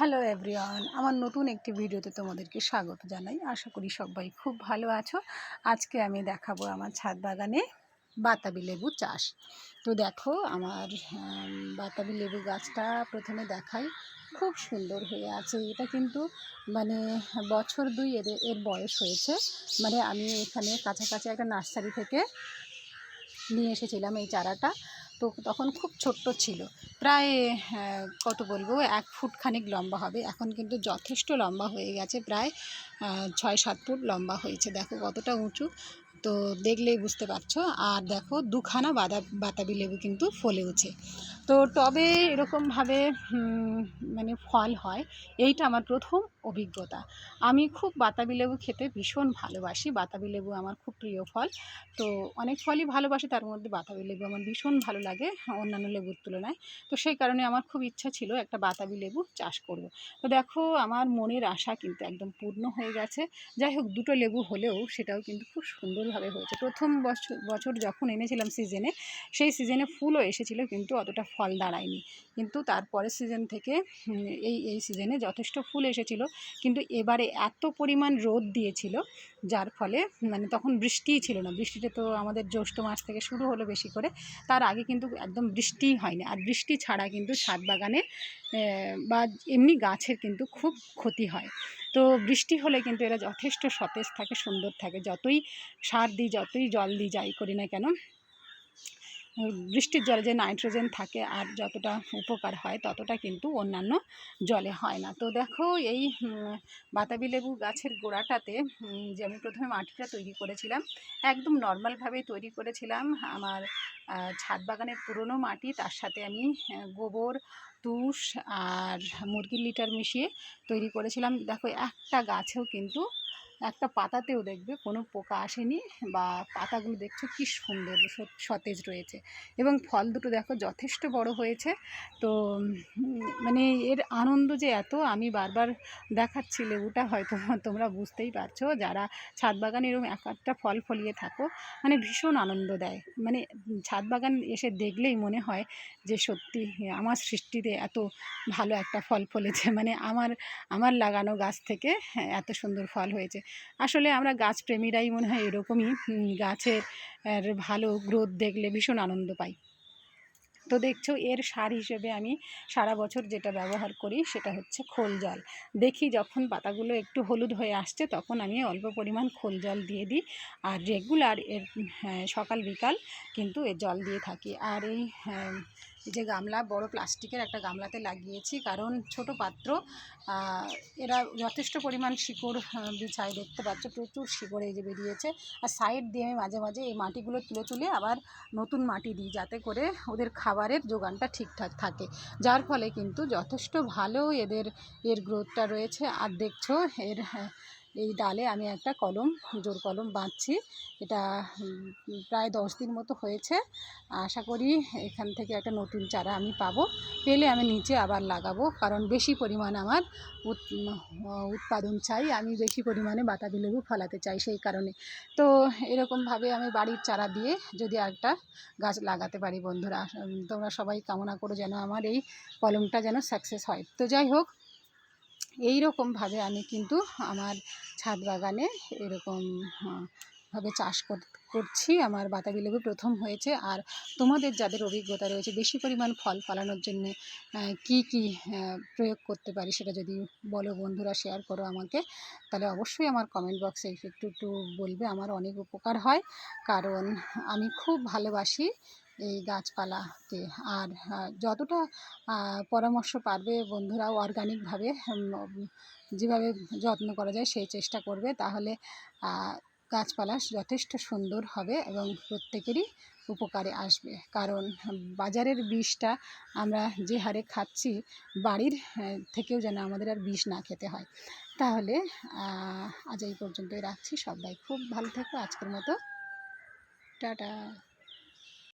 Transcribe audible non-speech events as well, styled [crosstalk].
Hello everyone আমার নতুন একটি ভিডিওতে তোমাদেরকে স্বাগত জানাই। আশা করি সবাই খুব ভালো আছো। আজকে আমি দেখাবো আমার ছাদ বাগানে বাতাবি লেবু চাষ। তো দেখো, আমার বাতাবি লেবু গাছটা প্রথমে দেখাই। খুব সুন্দর হয়ে আছে। এটা কিন্তু মানে বছর দুই এর এর বয়স হয়েছে। মানে আমি এখানে কাছাকাছি একটা নার্সারি থেকে নিয়ে এসেছিলাম এই চারাটা। তো তখন খুব ছোট্ট ছিল। প্রায় কত বলব? এক ফুট খানিক লম্বা হবে। এখন কিন্তু যথেষ্ট লম্বা হয়ে গেছে। প্রায় ছয়, সাত ফুট লম্বা হয়েছে। দেখো কতটা উঁচু। তো দেখলেই বুঝতে পারছ। আর দেখো দুখানা বাদা, বাতাবি লেবু কিন্তু ফলেওছে তো টবে এরকমভাবে মানে ফল হয়, এইটা আমার প্রথম অভিজ্ঞতা। আমি খুব বাতাবি লেবু খেতে ভীষণ ভালোবাসি, বাতাবি লেবু আমার খুব প্রিয় ফল। তো অনেক ফলই ভালোবাসি, তার মধ্যে বাতাবি লেবু আমার ভীষণ ভালো লাগে, অন্যান্য লেবুর তুলনায়। তো সেই কারণে আমার খুব ইচ্ছা ছিল একটা বাতাবি লেবু চাষ করব। তো দেখো, আমার মনের আশা কিন্তু একদম পূর্ণ হয়ে গেছে। যাই হোক, দুটো লেবু হলেও সেটাও কিন্তু খুব সুন্দরভাবে হয়েছে। প্রথম বছর বছর যখন এনেছিলাম সিজনে সেই সিজনে ফুলও এসেছিল, কিন্তু অতটা ফল দাঁড়ায়নি। কিন্তু তারপরের সিজন থেকে এই এই সিজনে যথেষ্ট ফুল এসেছিল। কিন্তু এবারে এত পরিমাণ রোদ দিয়েছিল, যার ফলে মানে তখন বৃষ্টিই ছিল না। বৃষ্টিটা তো আমাদের জ্যৈষ্ঠ মাস থেকে শুরু হলো বেশি করে। তার আগে কিন্তু একদম বৃষ্টিই হয়নি। আর বৃষ্টি ছাড়া কিন্তু ছাদ বাগানে বা এমনি গাছের কিন্তু খুব ক্ষতি হয়। তো বৃষ্টি হলে কিন্তু এরা যথেষ্ট সতেজ থাকে, সুন্দর থাকে। যতই সার দিই, যতই জল দিই, যাই করি না কেন বৃষ্টির জলে যে নাইট্রোজেন থাকে আর যতটা উপকার হয় ততটা কিন্তু অন্যান্য জলে হয় না। তো দেখো এই বাতাবি লেবু গাছের গোড়াটাতে যে আমি প্রথমে মাটিটা তৈরি করেছিলাম, একদম নর্মালভাবেই তৈরি করেছিলাম। আমার ছাদ বাগানের পুরনো মাটি, তার সাথে আমি গোবর, তুষ আর মুরগির লিটার মিশিয়ে তৈরি করেছিলাম। দেখো একটা গাছেও কিন্তু একটা পাতাতেও দেখবে কোনো পোকা আসেনি বা পাতাগুলো দেখছ কি সুন্দর সতেজ রয়েছে এবং ফল দুটো দেখো যথেষ্ট বড় হয়েছে। তো মানে এর আনন্দ যে এত আমি বারবার দেখাচ্ছি লেবুটা হয়তো [laughs] তোমরা বুঝতেই পারছ। যারা ছাদ বাগানে এরকম এক একটা ফল ফলিয়ে থাকো মানে ভীষণ আনন্দ দেয়। মানে ছাদ বাগান এসে দেখলেই মনে হয় যে সত্যি আমার সৃষ্টিতে এত ভালো একটা ফল ফলেছে। মানে আমার আমার লাগানো গাছ থেকে এত সুন্দর ফল হয়েছে। আসলে আমরা গাছপ্রেমীরাই মনে হয় এরকমই গাছের ভালো গ্রোথ দেখলে ভীষণ আনন্দ পাই। তো দেখছ এর সার হিসেবে আমি সারা বছর যেটা ব্যবহার করি সেটা হচ্ছে খোল জল। দেখি যখন পাতাগুলো একটু হলুদ হয়ে আসছে তখন আমি অল্প পরিমাণ খোল জল দিয়ে দিই আর রেগুলার এর হ্যাঁ, সকাল বিকাল কিন্তু এর জল দিয়ে থাকি। আর এই হ্যাঁ, এই যে গামলা, বড় প্লাস্টিকের একটা গামলাতে লাগিয়েছি। কারণ ছোট পাত্র এরা যথেষ্ট পরিমাণ শিকড় বিছায়। দেখতে পাচ্ছ, প্রচুর শিকড় এই যে বেরিয়েছে। আর সাইড দিয়ে আমি মাঝে মাঝে এই মাটিগুলো তুলে তুলে আবার নতুন মাটি দিই, যাতে করে ওদের খাবারের যোগানটা ঠিকঠাক থাকে। যার ফলে কিন্তু যথেষ্ট ভালো এদের, এর গ্রোথটা রয়েছে। আর দেখছ, এর এই ডালে আমি একটা কলম, জোর কলম বাঁধছি। এটা প্রায় দশ দিন মতো হয়েছে। আশা করি এখান থেকে একটা নতুন চারা আমি পাবো। পেলে আমি নিচে আবার লাগাবো, কারণ বেশি পরিমাণ আমার উৎ- উৎপাদন চাই। আমি বেশি পরিমাণে বাতাবি লেবু ফলাতে চাই সেই কারণে। তো এরকমভাবে আমি বাড়ির চারা দিয়ে যদি একটা গাছ লাগাতে পারি বন্ধুরা তোমরা সবাই কামনা করো যেন আমার এই কলমটা যেন সাকসেস হয়। তো যাই হোক এই রকমভাবে আমি কিন্তু আমার ছাদ বাগানে এরকম ভাবে চাষ কর- করছি। আমার বাতাবি লেবু প্রথম হয়েছে। আর তোমাদের যাদের অভিজ্ঞতা রয়েছে, বেশি পরিমাণ ফল ফলানোর জন্য কি কি প্রয়োগ করতে পারি সেটা যদি বলো বন্ধুরা শেয়ার করো আমাকে। তাহলে অবশ্যই আমার কমেন্ট বক্সে একটু একটু বলবে। আমার অনেক উপকার হয়। কারণ আমি খুব ভালোবাসি এই গাছপালাকে আর যতটা পরামর্শ পারবে বন্ধুরাও অর্গানিকভাবে যেভাবে যত্ন করা যায় সেই চেষ্টা করবে। তাহলে গাছপালা যথেষ্ট সুন্দর হবে এবং প্রত্যেকেরই উপকারে আসবে। কারণ, বাজারের বিষটা আমরা যে হারে খাচ্ছি, বাড়ির থেকেও যেন আমাদের আর বিষ না খেতে হয়। তাহলে আজ এই পর্যন্তই রাখছি। সবাই খুব ভালো থেকো। আজকের মতো। টাটা।